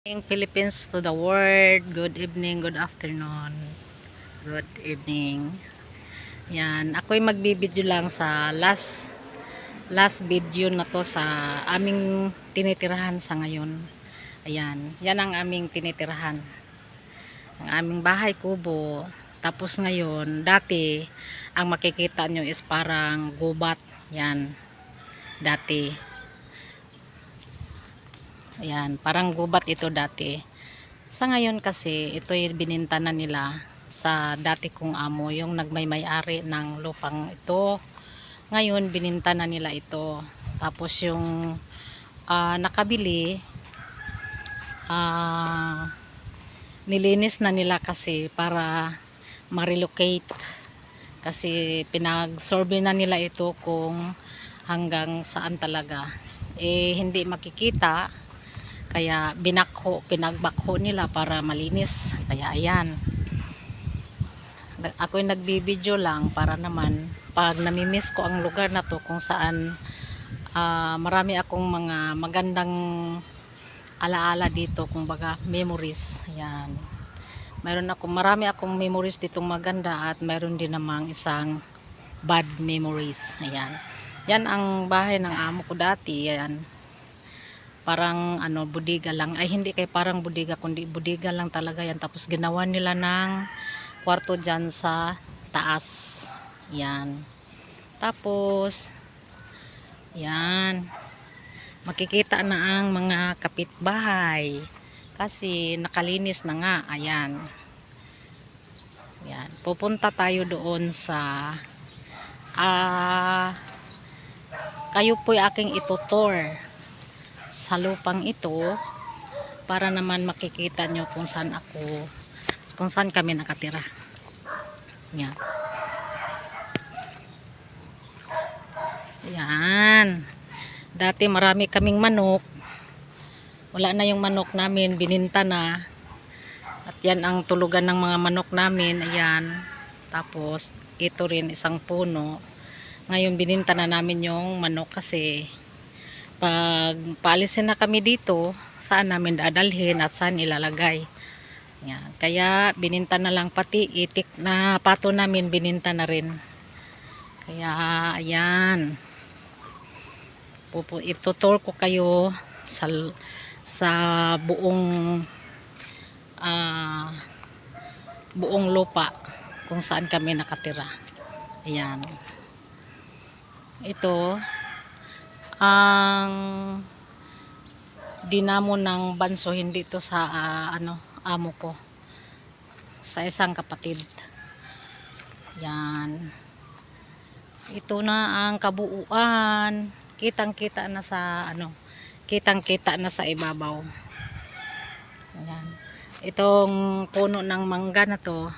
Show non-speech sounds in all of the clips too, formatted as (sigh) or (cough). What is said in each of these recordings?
morning Philippines to the world. Good evening, good afternoon. Good evening. Yan, ako'y magbibideo lang sa last last video na to sa aming tinitirahan sa ngayon. Ayan, yan ang aming tinitirahan. Ang aming bahay kubo. Tapos ngayon, dati ang makikita nyo is parang gubat. Yan. Dati. Ayan, parang gubat ito dati. Sa ngayon kasi, ito yung bininta na nila sa dati kong amo, yung nagmay-may-ari ng lupang ito. Ngayon, bininta na nila ito. Tapos yung ah, nakabili, ah, nilinis na nila kasi para ma-relocate. Kasi pinag-survey na nila ito kung hanggang saan talaga. Eh, hindi makikita kaya binakho, pinagbakho nila para malinis. Kaya ayan. Ako yung nagbibideo lang para naman pag namimiss ko ang lugar na to kung saan ah, marami akong mga magandang alaala dito kung baga memories. Ayan. Mayroon ako, marami akong memories ditong maganda at mayroon din namang isang bad memories. Ayan. Yan ang bahay ng amo ko dati. Ayan parang ano budiga lang. Ay hindi kay parang budiga kundi budiga lang talaga yan. Tapos ginawa nila ng kwarto dyan sa taas. Yan. Tapos yan. Makikita na ang mga kapitbahay. Kasi nakalinis na nga. Ayan. Yan. Pupunta tayo doon sa ah kayo po'y aking itutor sa lupang ito para naman makikita nyo kung saan ako kung saan kami nakatira. Yan. Yan. Dati marami kaming manok. Wala na yung manok namin bininta na. At yan ang tulugan ng mga manok namin ayan. Tapos ito rin isang puno. Ngayon bininta na namin yung manok kasi pag paalisin na kami dito saan namin dadalhin at saan ilalagay? Yan. kaya bininta na lang pati itik na pato namin bininta na rin. Kaya ayan. Pupu, itutur ko kayo sa sa buong ah, buong lupa kung saan kami nakatira. Ayan. Ito ang dinamo ng banso hindi to sa ah, ano amo ko. Sa isang kapatid. Yan. Ito na ang kabuuan. Kitang kita na sa ano kitang kita na sa ibabaw. Yan. Itong puno ng mangga na to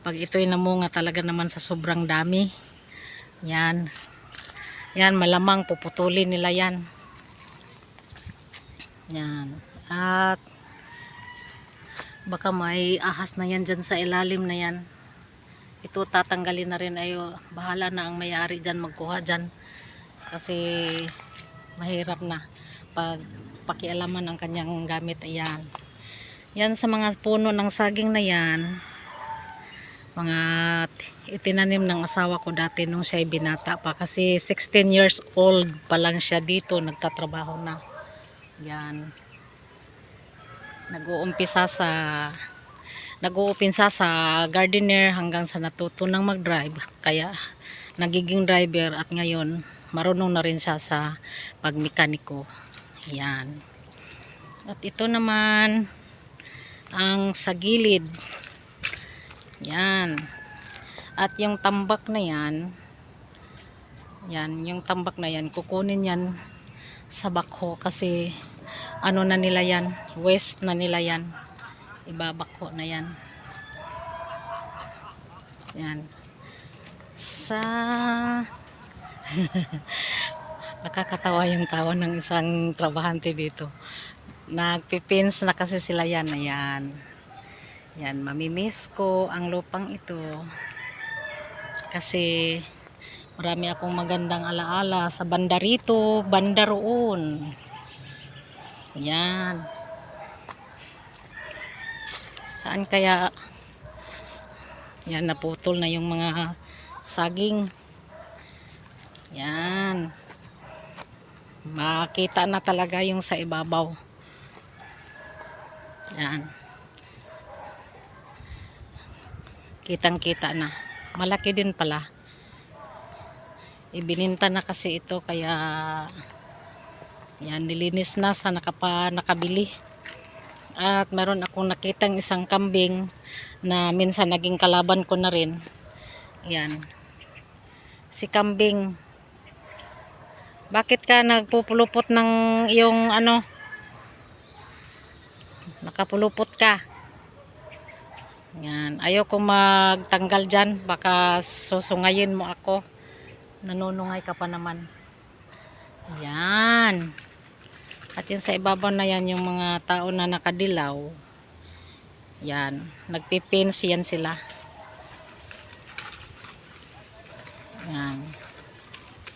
pag ito'y namunga talaga naman sa sobrang dami. Yan yan, malamang puputulin nila yan. Yan. At baka may ahas na yan dyan sa ilalim na yan. Ito tatanggalin na rin ayo. Bahala na ang mayari dyan magkuha dyan. Kasi mahirap na pag pakialaman ang kanyang gamit. Ayan. Yan sa mga puno ng saging na yan. Mga itinanim ng asawa ko dati nung siya binata pa. Kasi 16 years old pa lang siya dito nagtatrabaho na. Yan. Nag-uumpisa sa nag-uumpisa sa gardener hanggang sa natuto ng mag-drive. Kaya nagiging driver at ngayon marunong na rin siya sa pagmekaniko. Yan. At ito naman ang sa gilid yan at yung tambak na yan, yan, yung tambak na yan, kukunin yan sa bakho kasi ano na nila yan, west na nila yan. Ibabakho na yan. Yan. Sa (laughs) nakakatawa yung tawa ng isang trabahante dito. Nagpipins na kasi sila yan. Ayan. Yan, mamimiss ko ang lupang ito kasi marami akong magandang alaala sa banda rito, banda roon. Yan. Saan kaya yan naputol na yung mga saging. Yan. Makita na talaga yung sa ibabaw. Yan. Kitang kita na. Malaki din pala. Ibininta na kasi ito kaya yan nilinis na sa nakapa, nakabili. At meron akong nakitang isang kambing na minsan naging kalaban ko na rin. Yan. Si kambing. Bakit ka nagpupulupot ng iyong ano? Nakapulupot ka. Yan. Ayoko magtanggal dyan. Baka susungayin mo ako. Nanunungay ka pa naman. Yan. At yung sa ibabaw na yan, yung mga tao na nakadilaw. Yan. Nagpipins yan sila. Yan.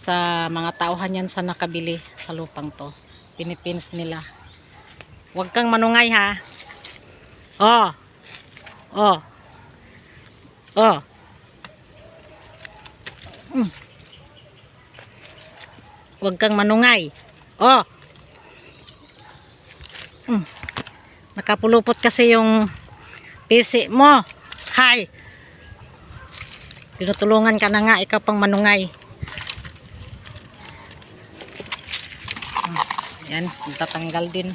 Sa mga tauhan yan sa nakabili sa lupang to. Pinipins nila. Huwag kang manungay ha. Oh. Oh. Oh. Mm. Huwag kang manungay. Oh. Mm. Nakapulupot kasi yung pisi mo. Hi. Tinutulungan ka na nga, ikaw pang manungay. Mm. Yan, tatanggal din.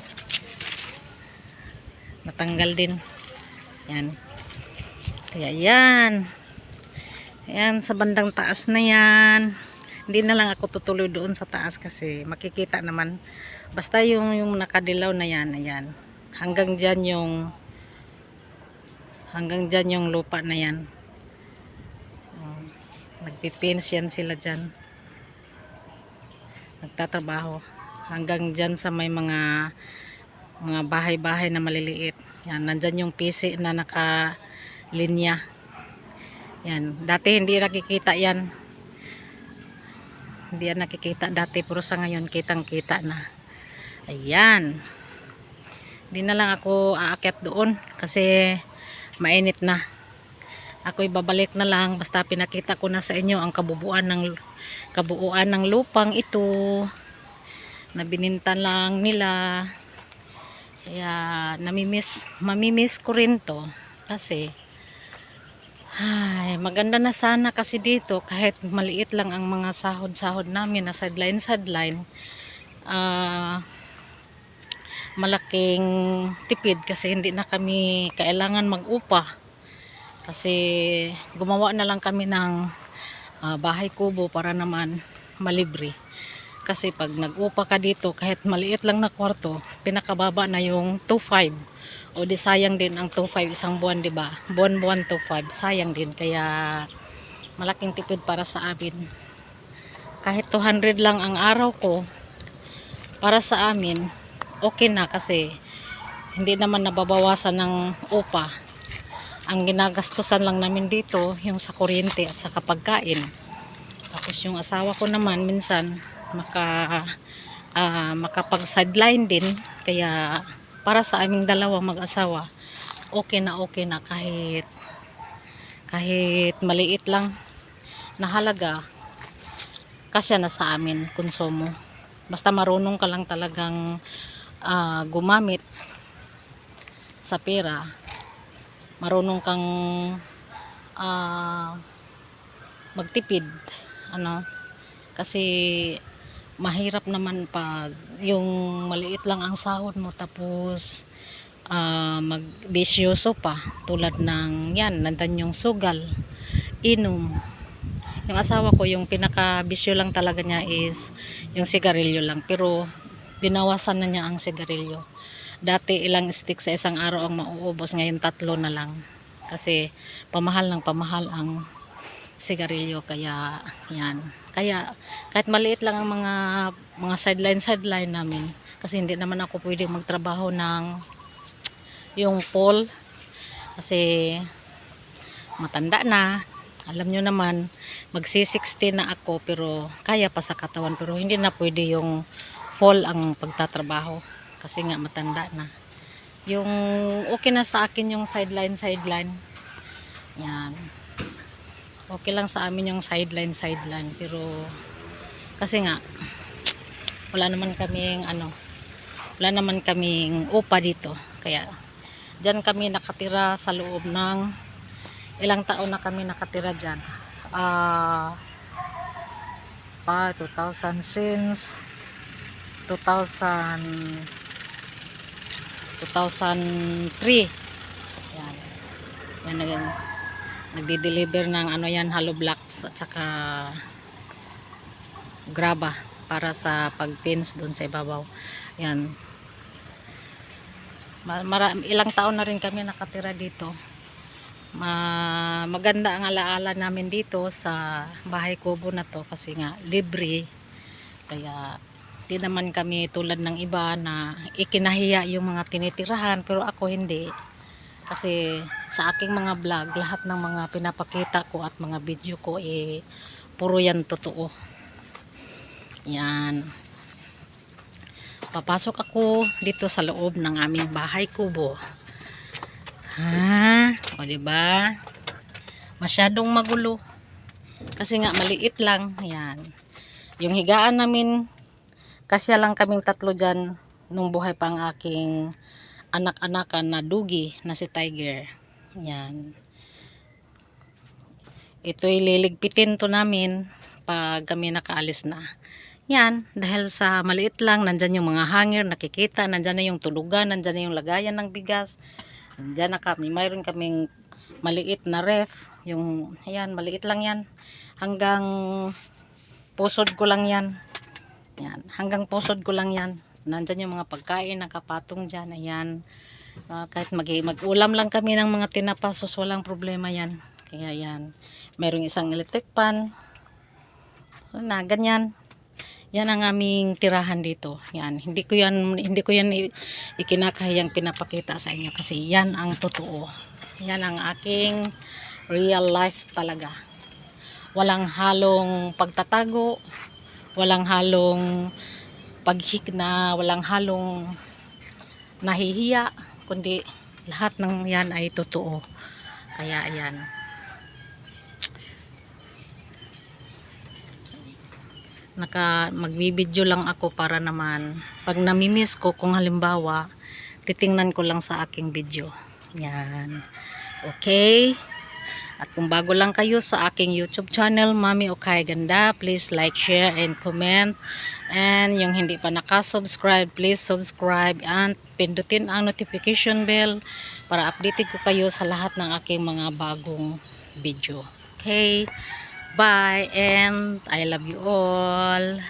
Natanggal din. Yan. Kaya yan. Yan, sa bandang taas na yan. Hindi na lang ako tutuloy doon sa taas kasi makikita naman. Basta yung, yung nakadilaw na yan, ayan. Hanggang dyan yung hanggang dyan yung lupa na yan. Um, Nagpipins yan sila dyan. Nagtatrabaho. Hanggang dyan sa may mga mga bahay-bahay na maliliit. Yan, nandyan yung PC na nakalinya. Yan, dati hindi nakikita yan. Hindi yan nakikita dati pero sa ngayon kitang-kita na. Ayan. Hindi na lang ako aakyat doon kasi mainit na. Ako'y babalik na lang basta pinakita ko na sa inyo ang kabubuan ng kabuuan ng lupang ito na bininta lang nila. Kaya namimiss, mamimiss ko rin to kasi ay, maganda na sana kasi dito kahit maliit lang ang mga sahod-sahod namin na sideline-sideline ah malaking tipid kasi hindi na kami kailangan mag-upa. Kasi gumawa na lang kami ng ah, bahay kubo para naman malibre. Kasi pag nag-upa ka dito kahit maliit lang na kwarto pinakababa na yung 2.5 o di sayang din ang 2.5 isang buwan di ba? Buwan-buwan 2.5 sayang din. Kaya malaking tipid para sa amin. Kahit 200 lang ang araw ko para sa amin okay na kasi hindi naman nababawasan ng upa. Ang ginagastusan lang namin dito yung sa kuryente at sa pagkain. Tapos yung asawa ko naman minsan maka ah, makapag sideline din. Kaya para sa aming dalawa mag-asawa okay na okay na kahit kahit maliit lang na halaga kasya na sa amin konsumo. Basta marunong ka lang talagang ah, gumamit sa pera marunong kang ah, magtipid ano? Kasi mahirap naman pag yung maliit lang ang sahod mo tapos ah, magbisyoso pa tulad ng yan nandan yung sugal inom. Yung asawa ko yung pinaka bisyo lang talaga niya is yung sigarilyo lang pero binawasan na niya ang sigarilyo. Dati ilang stick sa isang araw ang mauubos ngayon tatlo na lang. Kasi pamahal ng pamahal ang sigarilyo kaya yan kaya kahit maliit lang ang mga mga sideline sideline namin kasi hindi naman ako pwedeng magtrabaho ng yung pole kasi matanda na alam nyo naman magsi 60 na ako pero kaya pa sa katawan pero hindi na pwede yung fall ang pagtatrabaho kasi nga matanda na Yung okay na sa akin yung sideline sideline. Yan. Okay lang sa amin yung sideline sideline pero kasi nga wala naman kaming ano wala naman kaming upa dito kaya Diyan kami nakatira sa loob ng ilang taon na kami nakatira diyan. Ah pa 2000 since 2000 2003. Yan. Yan nag nagdi-deliver ng ano yan hollow blocks at saka graba para sa pag-pins doon sa ibabaw. Yan. Ma- mara- ilang taon na rin kami nakatira dito. Ma- maganda ang alaala namin dito sa bahay kubo na to kasi nga libre. Kaya di naman kami tulad ng iba na ikinahiya yung mga tinitirahan pero ako hindi. Kasi sa aking mga vlog, lahat ng mga pinapakita ko at mga video ko eh puro yan totoo. Yan papasok ako dito sa loob ng aming bahay kubo. Ha? O di ba? Masyadong magulo. Kasi nga maliit lang. Ayan. Yung higaan namin kasya lang kaming tatlo diyan nung buhay pa ang aking anak-anakan na dugi na si Tiger. Yan. Ito'y liligpitin to namin pag kami nakaalis na. Yan, dahil sa maliit lang, nandyan yung mga hanger, nakikita, nandyan na yung tulugan, nandyan na yung lagayan ng bigas. Nandyan na kami, mayroon kaming maliit na ref, yung, ayan, maliit lang yan. Hanggang pusod ko lang yan. Yan, hanggang pusod ko lang yan. Nandyan yung mga pagkain, nakapatong dyan, ayan. Ah, kahit mag, mag-ulam lang kami ng mga tinapasos, walang problema yan. Kaya yan, mayroong isang electric pan, na ganyan yan ang aming tirahan dito. Yan, hindi ko yan hindi ko yan ikinakahiyang pinapakita sa inyo kasi yan ang totoo. Yan ang aking real life talaga. Walang halong pagtatago, walang halong paghigna, walang halong nahihiya, kundi lahat ng yan ay totoo. Kaya ayan. naka magbibideo lang ako para naman pag namimiss ko kung halimbawa titingnan ko lang sa aking video yan okay at kung bago lang kayo sa aking youtube channel Mami Okay Ganda please like, share, and comment and yung hindi pa nakasubscribe please subscribe and pindutin ang notification bell para updated ko kayo sa lahat ng aking mga bagong video okay Bye and I love you all.